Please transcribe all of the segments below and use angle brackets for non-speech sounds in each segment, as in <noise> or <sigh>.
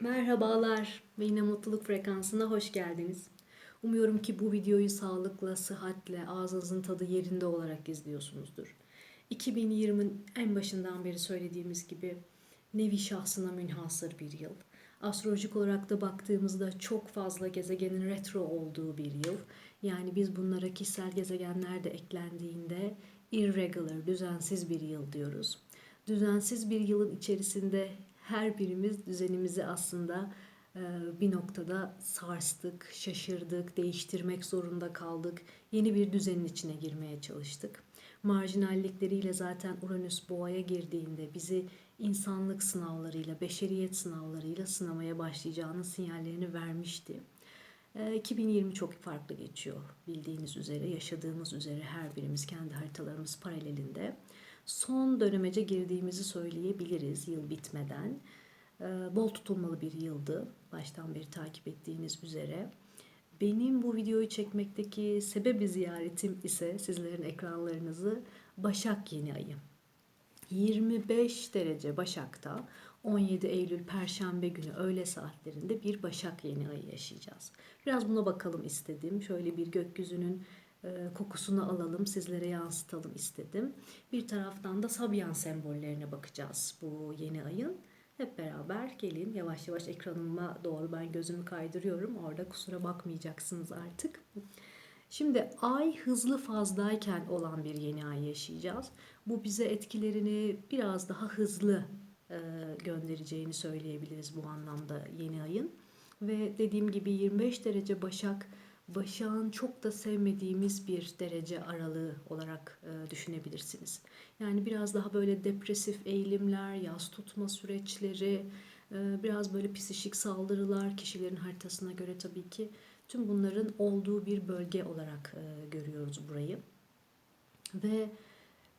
Merhabalar ve yine mutluluk frekansına hoş geldiniz. Umuyorum ki bu videoyu sağlıkla, sıhhatle, ağzınızın tadı yerinde olarak izliyorsunuzdur. 2020'nin en başından beri söylediğimiz gibi nevi şahsına münhasır bir yıl. Astrolojik olarak da baktığımızda çok fazla gezegenin retro olduğu bir yıl. Yani biz bunlara kişisel gezegenler de eklendiğinde irregular, düzensiz bir yıl diyoruz. Düzensiz bir yılın içerisinde her birimiz düzenimizi aslında e, bir noktada sarstık, şaşırdık, değiştirmek zorunda kaldık. Yeni bir düzenin içine girmeye çalıştık. Marjinallikleriyle zaten Uranüs boğaya girdiğinde bizi insanlık sınavlarıyla, beşeriyet sınavlarıyla sınamaya başlayacağının sinyallerini vermişti. 2020 çok farklı geçiyor bildiğiniz üzere, yaşadığımız üzere her birimiz kendi haritalarımız paralelinde son dönemece girdiğimizi söyleyebiliriz yıl bitmeden. Ee, bol tutulmalı bir yıldı baştan beri takip ettiğiniz üzere. Benim bu videoyu çekmekteki sebebi ziyaretim ise sizlerin ekranlarınızı Başak yeni ayı. 25 derece Başak'ta 17 Eylül Perşembe günü öğle saatlerinde bir Başak yeni ayı yaşayacağız. Biraz buna bakalım istedim. Şöyle bir gökyüzünün kokusunu alalım, sizlere yansıtalım istedim. Bir taraftan da Sabyan sembollerine bakacağız bu yeni ayın. Hep beraber gelin yavaş yavaş ekranıma doğru ben gözümü kaydırıyorum. Orada kusura bakmayacaksınız artık. Şimdi ay hızlı fazdayken olan bir yeni ay yaşayacağız. Bu bize etkilerini biraz daha hızlı e, göndereceğini söyleyebiliriz bu anlamda yeni ayın. Ve dediğim gibi 25 derece Başak Başak'ın çok da sevmediğimiz bir derece aralığı olarak e, düşünebilirsiniz. Yani biraz daha böyle depresif eğilimler, yaz tutma süreçleri, e, biraz böyle psişik saldırılar kişilerin haritasına göre tabii ki tüm bunların olduğu bir bölge olarak e, görüyoruz burayı. Ve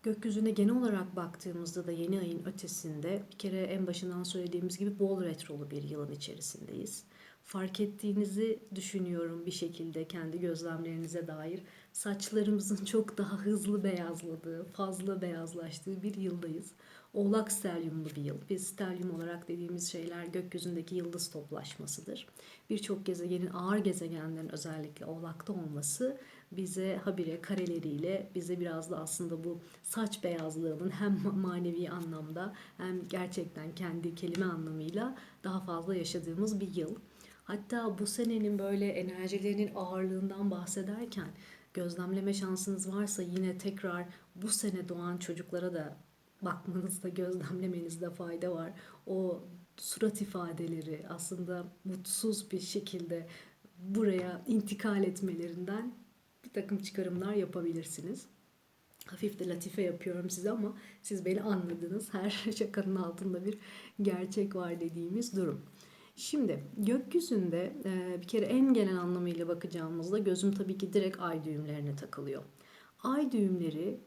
gökyüzüne genel olarak baktığımızda da yeni ayın ötesinde bir kere en başından söylediğimiz gibi bol retrolu bir yılın içerisindeyiz fark ettiğinizi düşünüyorum bir şekilde kendi gözlemlerinize dair. Saçlarımızın <laughs> çok daha hızlı beyazladığı, fazla beyazlaştığı bir yıldayız. Oğlak stelyumlu bir yıl. Biz stelyum olarak dediğimiz şeyler gökyüzündeki yıldız toplaşmasıdır. Birçok gezegenin, ağır gezegenlerin özellikle oğlakta olması bize habire kareleriyle bize biraz da aslında bu saç beyazlığının hem <laughs> manevi anlamda hem gerçekten kendi kelime anlamıyla daha fazla yaşadığımız bir yıl. Hatta bu senenin böyle enerjilerinin ağırlığından bahsederken gözlemleme şansınız varsa yine tekrar bu sene doğan çocuklara da bakmanızda, gözlemlemenizde fayda var. O surat ifadeleri aslında mutsuz bir şekilde buraya intikal etmelerinden bir takım çıkarımlar yapabilirsiniz. Hafif de latife yapıyorum size ama siz beni anladınız. Her <laughs> şakanın altında bir gerçek var dediğimiz durum. Şimdi gökyüzünde e, bir kere en genel anlamıyla bakacağımızda gözüm tabii ki direkt ay düğümlerine takılıyor. Ay düğümleri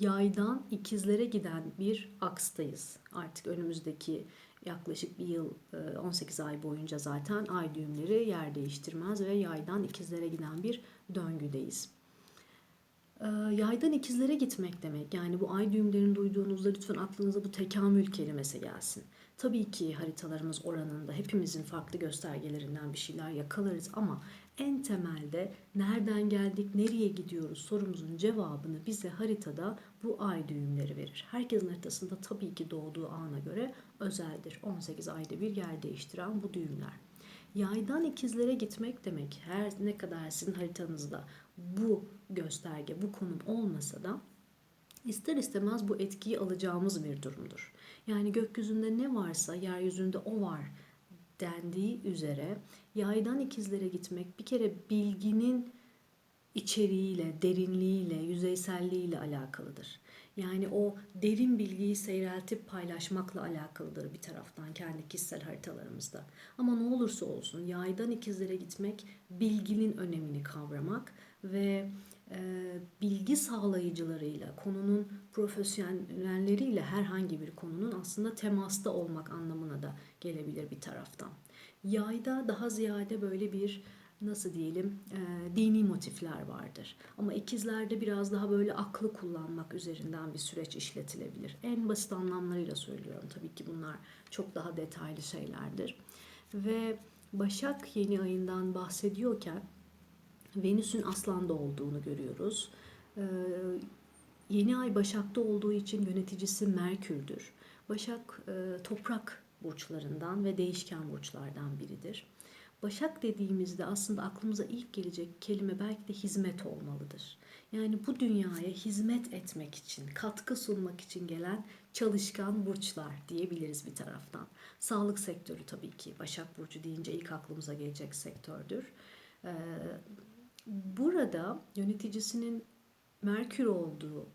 yaydan ikizlere giden bir akstayız. Artık önümüzdeki yaklaşık bir yıl 18 e, ay boyunca zaten ay düğümleri yer değiştirmez ve yaydan ikizlere giden bir döngüdeyiz. E, yaydan ikizlere gitmek demek yani bu ay düğümlerini duyduğunuzda lütfen aklınıza bu tekamül kelimesi gelsin. Tabii ki haritalarımız oranında hepimizin farklı göstergelerinden bir şeyler yakalarız ama en temelde nereden geldik, nereye gidiyoruz sorumuzun cevabını bize haritada bu ay düğümleri verir. Herkesin haritasında tabii ki doğduğu ana göre özeldir. 18 ayda bir yer değiştiren bu düğümler. Yaydan ikizlere gitmek demek her ne kadar sizin haritanızda bu gösterge, bu konum olmasa da ister istemez bu etkiyi alacağımız bir durumdur. Yani gökyüzünde ne varsa yeryüzünde o var dendiği üzere yaydan ikizlere gitmek bir kere bilginin içeriğiyle, derinliğiyle, yüzeyselliğiyle alakalıdır. Yani o derin bilgiyi seyreltip paylaşmakla alakalıdır bir taraftan kendi kişisel haritalarımızda. Ama ne olursa olsun yaydan ikizlere gitmek bilginin önemini kavramak ve bilgi sağlayıcılarıyla, konunun profesyonelleriyle herhangi bir konunun aslında temasta olmak anlamına da gelebilir bir taraftan. Yayda daha ziyade böyle bir nasıl diyelim e, dini motifler vardır. Ama ikizlerde biraz daha böyle aklı kullanmak üzerinden bir süreç işletilebilir. En basit anlamlarıyla söylüyorum. Tabii ki bunlar çok daha detaylı şeylerdir. Ve Başak yeni ayından bahsediyorken Venüs'ün Aslan'da olduğunu görüyoruz. Ee, yeni ay Başak'ta olduğu için yöneticisi Merkür'dür. Başak e, toprak burçlarından ve değişken burçlardan biridir. Başak dediğimizde aslında aklımıza ilk gelecek kelime belki de hizmet olmalıdır. Yani bu dünyaya hizmet etmek için, katkı sunmak için gelen çalışkan burçlar diyebiliriz bir taraftan. Sağlık sektörü tabii ki Başak Burcu deyince ilk aklımıza gelecek sektördür. Ee, burada yöneticisinin Merkür olduğu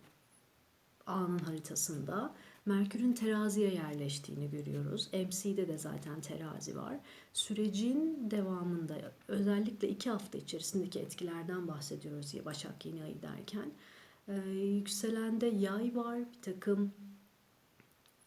anın haritasında Merkür'ün teraziye yerleştiğini görüyoruz. MC'de de zaten terazi var. Sürecin devamında özellikle iki hafta içerisindeki etkilerden bahsediyoruz ya Başak yeni ayı derken. Ee, yükselende yay var, bir takım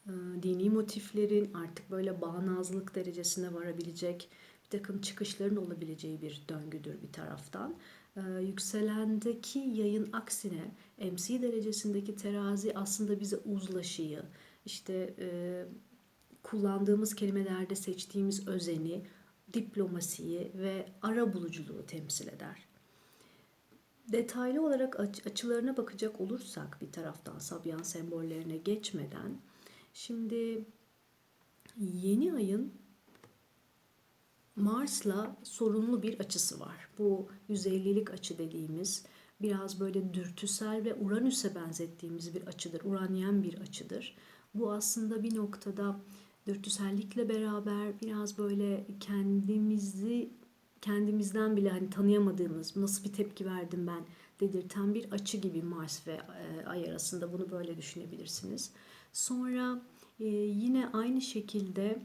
e, dini motiflerin artık böyle bağnazlık derecesine varabilecek bir takım çıkışların olabileceği bir döngüdür bir taraftan. Ee, yükselendeki yayın aksine MC derecesindeki terazi aslında bize uzlaşıyı, işte e, kullandığımız kelimelerde seçtiğimiz özeni, diplomasiyi ve ara buluculuğu temsil eder. Detaylı olarak açılarına bakacak olursak bir taraftan Sabyan sembollerine geçmeden şimdi yeni ayın Mars'la sorunlu bir açısı var. Bu 150'lik açı dediğimiz biraz böyle dürtüsel ve Uranüs'e benzettiğimiz bir açıdır. Uranyen bir açıdır. Bu aslında bir noktada dürtüsellikle beraber biraz böyle kendimizi kendimizden bile hani tanıyamadığımız nasıl bir tepki verdim ben dedirten bir açı gibi Mars ve e, Ay arasında bunu böyle düşünebilirsiniz. Sonra e, yine aynı şekilde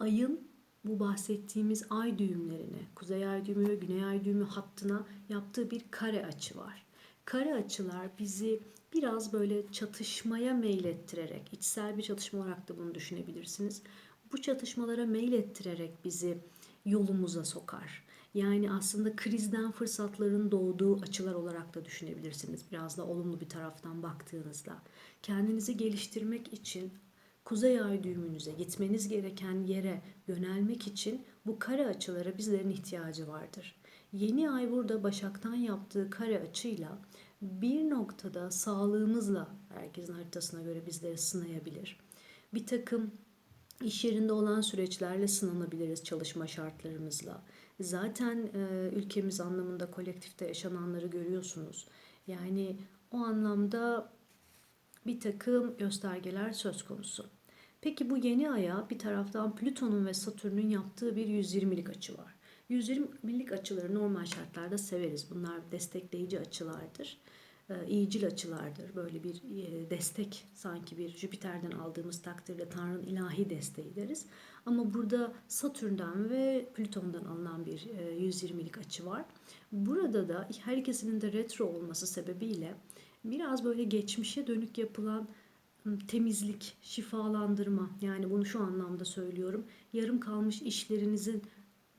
Ay'ın bu bahsettiğimiz ay düğümlerine, kuzey ay düğümü ve güney ay düğümü hattına yaptığı bir kare açı var. Kare açılar bizi biraz böyle çatışmaya meylettirerek, içsel bir çatışma olarak da bunu düşünebilirsiniz. Bu çatışmalara meylettirerek bizi yolumuza sokar. Yani aslında krizden fırsatların doğduğu açılar olarak da düşünebilirsiniz. Biraz da olumlu bir taraftan baktığınızda. Kendinizi geliştirmek için kuzey ay düğümünüze gitmeniz gereken yere yönelmek için bu kare açılara bizlerin ihtiyacı vardır. Yeni ay burada Başak'tan yaptığı kare açıyla bir noktada sağlığımızla herkesin haritasına göre bizleri sınayabilir. Bir takım iş yerinde olan süreçlerle sınanabiliriz çalışma şartlarımızla. Zaten e, ülkemiz anlamında kolektifte yaşananları görüyorsunuz. Yani o anlamda bir takım göstergeler söz konusu. Peki bu yeni aya bir taraftan Plüton'un ve Satürn'ün yaptığı bir 120'lik açı var. 120'lik açıları normal şartlarda severiz. Bunlar destekleyici açılardır. E, iyicil açılardır. Böyle bir e, destek sanki bir Jüpiter'den aldığımız takdirde Tanrı'nın ilahi desteği deriz. Ama burada Satürn'den ve Plüton'dan alınan bir e, 120'lik açı var. Burada da her ikisinin de retro olması sebebiyle biraz böyle geçmişe dönük yapılan temizlik, şifalandırma yani bunu şu anlamda söylüyorum. Yarım kalmış işlerinizin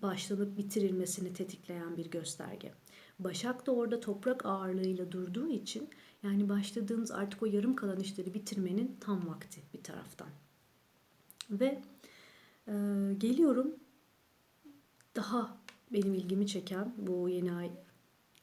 başlanıp bitirilmesini tetikleyen bir gösterge. Başak da orada toprak ağırlığıyla durduğu için yani başladığınız artık o yarım kalan işleri bitirmenin tam vakti bir taraftan. Ve e, geliyorum daha benim ilgimi çeken bu yeni ay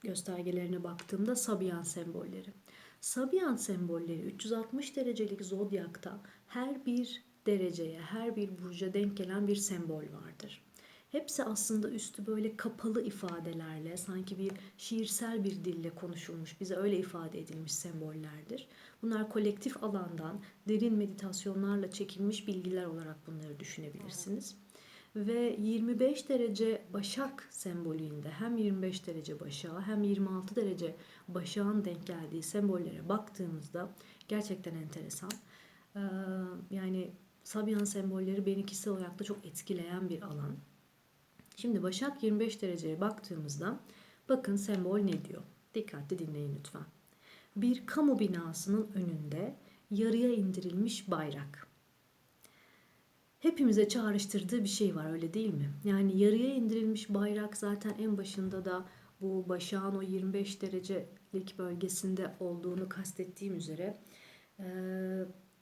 göstergelerine baktığımda Sabian sembolleri. Sabian sembolleri 360 derecelik zodyakta her bir dereceye, her bir burca denk gelen bir sembol vardır. Hepsi aslında üstü böyle kapalı ifadelerle, sanki bir şiirsel bir dille konuşulmuş, bize öyle ifade edilmiş sembollerdir. Bunlar kolektif alandan derin meditasyonlarla çekilmiş bilgiler olarak bunları düşünebilirsiniz ve 25 derece Başak sembolünde hem 25 derece Başak'a hem 26 derece Başak'ın denk geldiği sembollere baktığımızda gerçekten enteresan. Ee, yani Sabyan sembolleri beni kişisel olarak da çok etkileyen bir alan. Şimdi Başak 25 dereceye baktığımızda bakın sembol ne diyor? Dikkatli dinleyin lütfen. Bir kamu binasının önünde yarıya indirilmiş bayrak. Hepimize çağrıştırdığı bir şey var öyle değil mi? Yani yarıya indirilmiş bayrak zaten en başında da bu başağın o 25 derecelik bölgesinde olduğunu kastettiğim üzere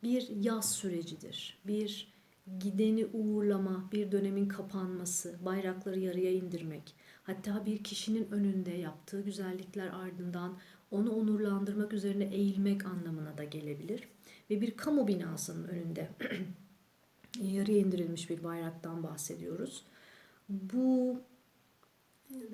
bir yaz sürecidir. Bir gideni uğurlama, bir dönemin kapanması, bayrakları yarıya indirmek, hatta bir kişinin önünde yaptığı güzellikler ardından onu onurlandırmak üzerine eğilmek anlamına da gelebilir. Ve bir kamu binasının önünde <clears throat> yarıya indirilmiş bir bayraktan bahsediyoruz. Bu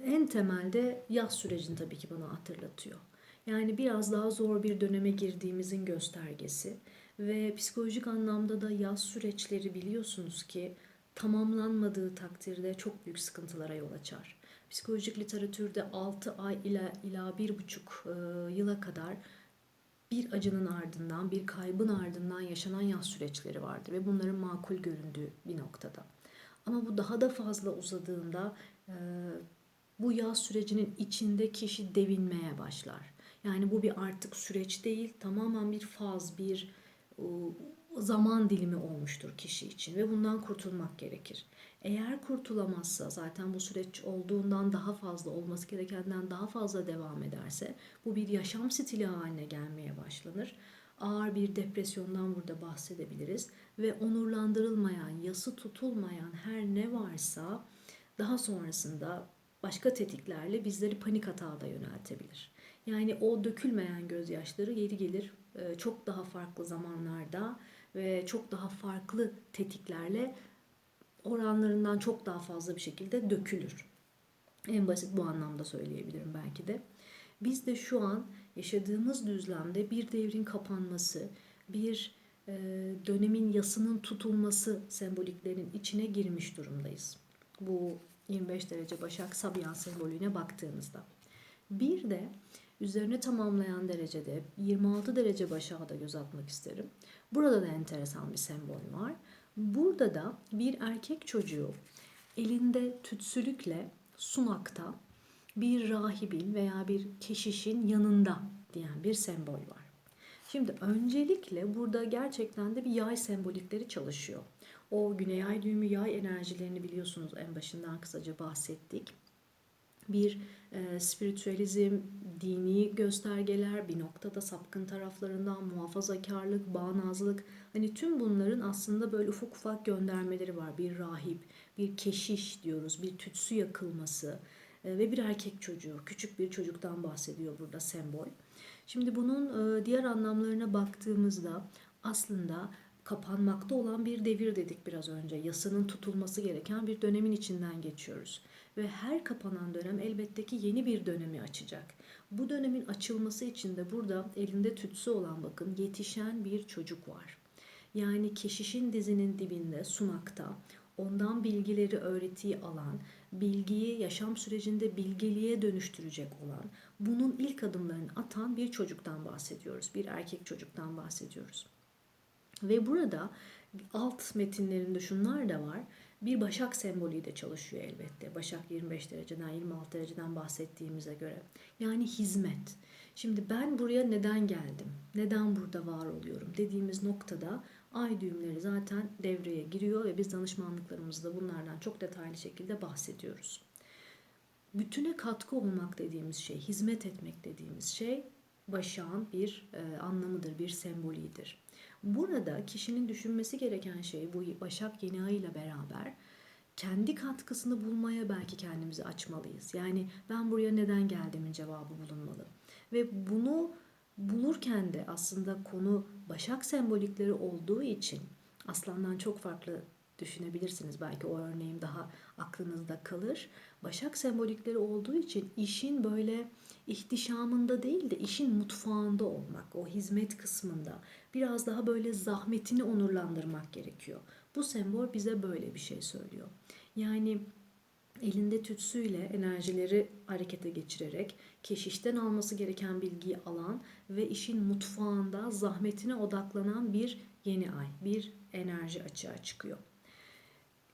en temelde yaz sürecini tabii ki bana hatırlatıyor. Yani biraz daha zor bir döneme girdiğimizin göstergesi ve psikolojik anlamda da yaz süreçleri biliyorsunuz ki tamamlanmadığı takdirde çok büyük sıkıntılara yol açar. Psikolojik literatürde 6 ay ila ila 1,5 yıla kadar bir acının ardından, bir kaybın ardından yaşanan yaz süreçleri vardır ve bunların makul göründüğü bir noktada. Ama bu daha da fazla uzadığında e, bu yaz sürecinin içinde kişi devinmeye başlar. Yani bu bir artık süreç değil, tamamen bir faz, bir e, zaman dilimi olmuştur kişi için ve bundan kurtulmak gerekir. Eğer kurtulamazsa zaten bu süreç olduğundan daha fazla olması gerekenden daha fazla devam ederse bu bir yaşam stili haline gelmeye başlanır. Ağır bir depresyondan burada bahsedebiliriz ve onurlandırılmayan, yası tutulmayan her ne varsa daha sonrasında başka tetiklerle bizleri panik atağa da yöneltebilir. Yani o dökülmeyen gözyaşları geri gelir e, çok daha farklı zamanlarda ve çok daha farklı tetiklerle oranlarından çok daha fazla bir şekilde dökülür. En basit bu anlamda söyleyebilirim belki de. Biz de şu an yaşadığımız düzlemde bir devrin kapanması, bir e, dönemin yasının tutulması semboliklerin içine girmiş durumdayız. Bu 25 derece Başak Sabyan sembolüne baktığımızda. Bir de üzerine tamamlayan derecede 26 derece Başak'a da göz atmak isterim. Burada da enteresan bir sembol var. Burada da bir erkek çocuğu elinde tütsülükle sunakta bir rahibin veya bir keşişin yanında diyen bir sembol var. Şimdi öncelikle burada gerçekten de bir yay sembolikleri çalışıyor. O güney ay düğümü yay enerjilerini biliyorsunuz en başından kısaca bahsettik. Bir e, spiritüalizm, dini göstergeler, bir noktada sapkın taraflarından muhafazakarlık, bağnazlık. Hani tüm bunların aslında böyle ufak ufak göndermeleri var. Bir rahip, bir keşiş diyoruz, bir tütsü yakılması e, ve bir erkek çocuğu, küçük bir çocuktan bahsediyor burada sembol. Şimdi bunun e, diğer anlamlarına baktığımızda aslında kapanmakta olan bir devir dedik biraz önce. Yasanın tutulması gereken bir dönemin içinden geçiyoruz. Ve her kapanan dönem elbette ki yeni bir dönemi açacak. Bu dönemin açılması için de burada elinde tütsü olan bakın yetişen bir çocuk var. Yani keşişin dizinin dibinde sunakta ondan bilgileri öğretiyi alan, bilgiyi yaşam sürecinde bilgeliğe dönüştürecek olan, bunun ilk adımlarını atan bir çocuktan bahsediyoruz. Bir erkek çocuktan bahsediyoruz. Ve burada alt metinlerinde şunlar da var. Bir başak sembolü de çalışıyor elbette. Başak 25 dereceden 26 dereceden bahsettiğimize göre. Yani hizmet. Şimdi ben buraya neden geldim? Neden burada var oluyorum? Dediğimiz noktada ay düğümleri zaten devreye giriyor ve biz danışmanlıklarımızda bunlardan çok detaylı şekilde bahsediyoruz. Bütüne katkı olmak dediğimiz şey, hizmet etmek dediğimiz şey başağın bir e, anlamıdır, bir sembolidir. Burada kişinin düşünmesi gereken şey bu Başak Yeni Ay ile beraber kendi katkısını bulmaya belki kendimizi açmalıyız. Yani ben buraya neden geldiğimin cevabı bulunmalı. Ve bunu bulurken de aslında konu Başak sembolikleri olduğu için Aslandan çok farklı düşünebilirsiniz. Belki o örneğim daha aklınızda kalır. Başak sembolikleri olduğu için işin böyle ihtişamında değil de işin mutfağında olmak, o hizmet kısmında biraz daha böyle zahmetini onurlandırmak gerekiyor. Bu sembol bize böyle bir şey söylüyor. Yani elinde tütsüyle enerjileri harekete geçirerek keşişten alması gereken bilgiyi alan ve işin mutfağında zahmetine odaklanan bir yeni ay, bir enerji açığa çıkıyor.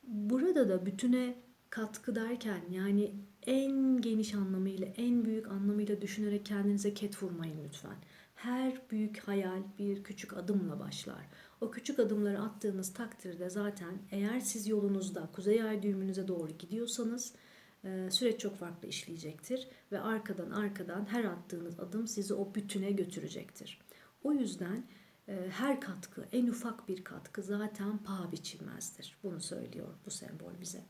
Burada da bütüne katkı derken yani en geniş anlamıyla, en büyük anlamıyla düşünerek kendinize ket vurmayın lütfen. Her büyük hayal bir küçük adımla başlar. O küçük adımları attığınız takdirde zaten eğer siz yolunuzda kuzey ay düğümünüze doğru gidiyorsanız e, süreç çok farklı işleyecektir ve arkadan arkadan her attığınız adım sizi o bütüne götürecektir. O yüzden her katkı, en ufak bir katkı zaten paha biçilmezdir. Bunu söylüyor bu sembol bize.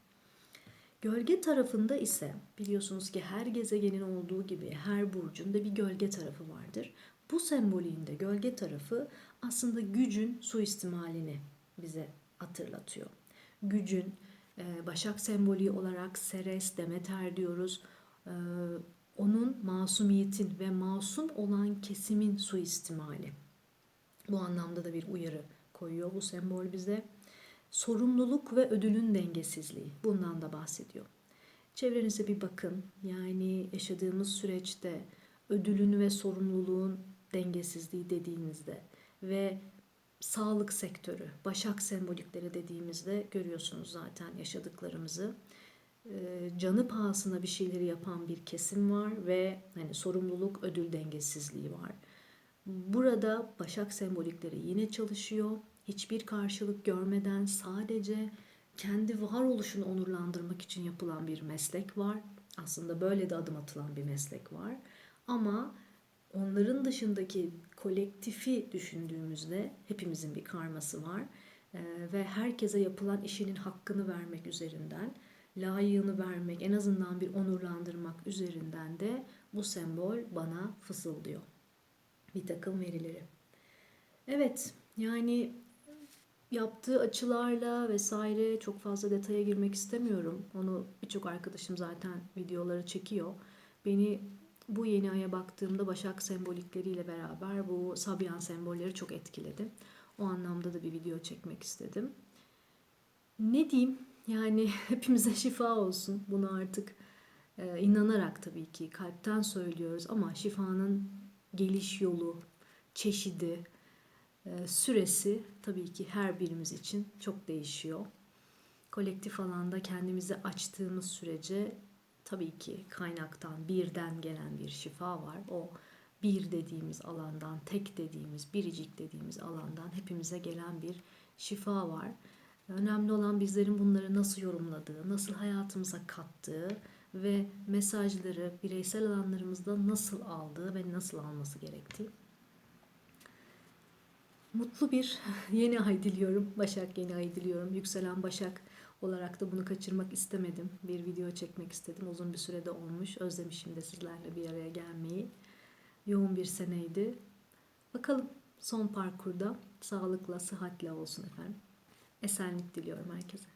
Gölge tarafında ise biliyorsunuz ki her gezegenin olduğu gibi her burcun da bir gölge tarafı vardır. Bu sembolün de gölge tarafı aslında gücün suistimalini bize hatırlatıyor. Gücün, e, Başak sembolü olarak Seres, Demeter diyoruz. E, onun masumiyetin ve masum olan kesimin suistimali. Bu anlamda da bir uyarı koyuyor bu sembol bize. Sorumluluk ve ödülün dengesizliği bundan da bahsediyor. Çevrenize bir bakın. Yani yaşadığımız süreçte ödülün ve sorumluluğun dengesizliği dediğinizde ve sağlık sektörü, başak sembolikleri dediğimizde görüyorsunuz zaten yaşadıklarımızı. Ee, canı pahasına bir şeyleri yapan bir kesim var ve hani sorumluluk ödül dengesizliği var. Burada başak sembolikleri yine çalışıyor. Hiçbir karşılık görmeden sadece kendi varoluşunu onurlandırmak için yapılan bir meslek var. Aslında böyle de adım atılan bir meslek var. Ama onların dışındaki kolektifi düşündüğümüzde hepimizin bir karması var. Ee, ve herkese yapılan işinin hakkını vermek üzerinden, layığını vermek, en azından bir onurlandırmak üzerinden de bu sembol bana fısıldıyor bir takım verileri. Evet yani yaptığı açılarla vesaire çok fazla detaya girmek istemiyorum. Onu birçok arkadaşım zaten videoları çekiyor. Beni bu yeni aya baktığımda Başak sembolikleriyle beraber bu Sabyan sembolleri çok etkiledi. O anlamda da bir video çekmek istedim. Ne diyeyim? Yani <laughs> hepimize şifa olsun. Bunu artık e, inanarak tabii ki kalpten söylüyoruz ama şifanın geliş yolu, çeşidi, e, süresi tabii ki her birimiz için çok değişiyor. Kolektif alanda kendimizi açtığımız sürece tabii ki kaynaktan birden gelen bir şifa var. O bir dediğimiz alandan, tek dediğimiz, biricik dediğimiz alandan hepimize gelen bir şifa var. Önemli olan bizlerin bunları nasıl yorumladığı, nasıl hayatımıza kattığı ve mesajları bireysel alanlarımızda nasıl aldığı ve nasıl alması gerektiği. Mutlu bir <laughs> yeni ay diliyorum. Başak yeni ay diliyorum. Yükselen Başak olarak da bunu kaçırmak istemedim. Bir video çekmek istedim. Uzun bir sürede olmuş. Özlemişim de sizlerle bir araya gelmeyi. Yoğun bir seneydi. Bakalım son parkurda sağlıkla, sıhhatle olsun efendim. Esenlik diliyorum herkese.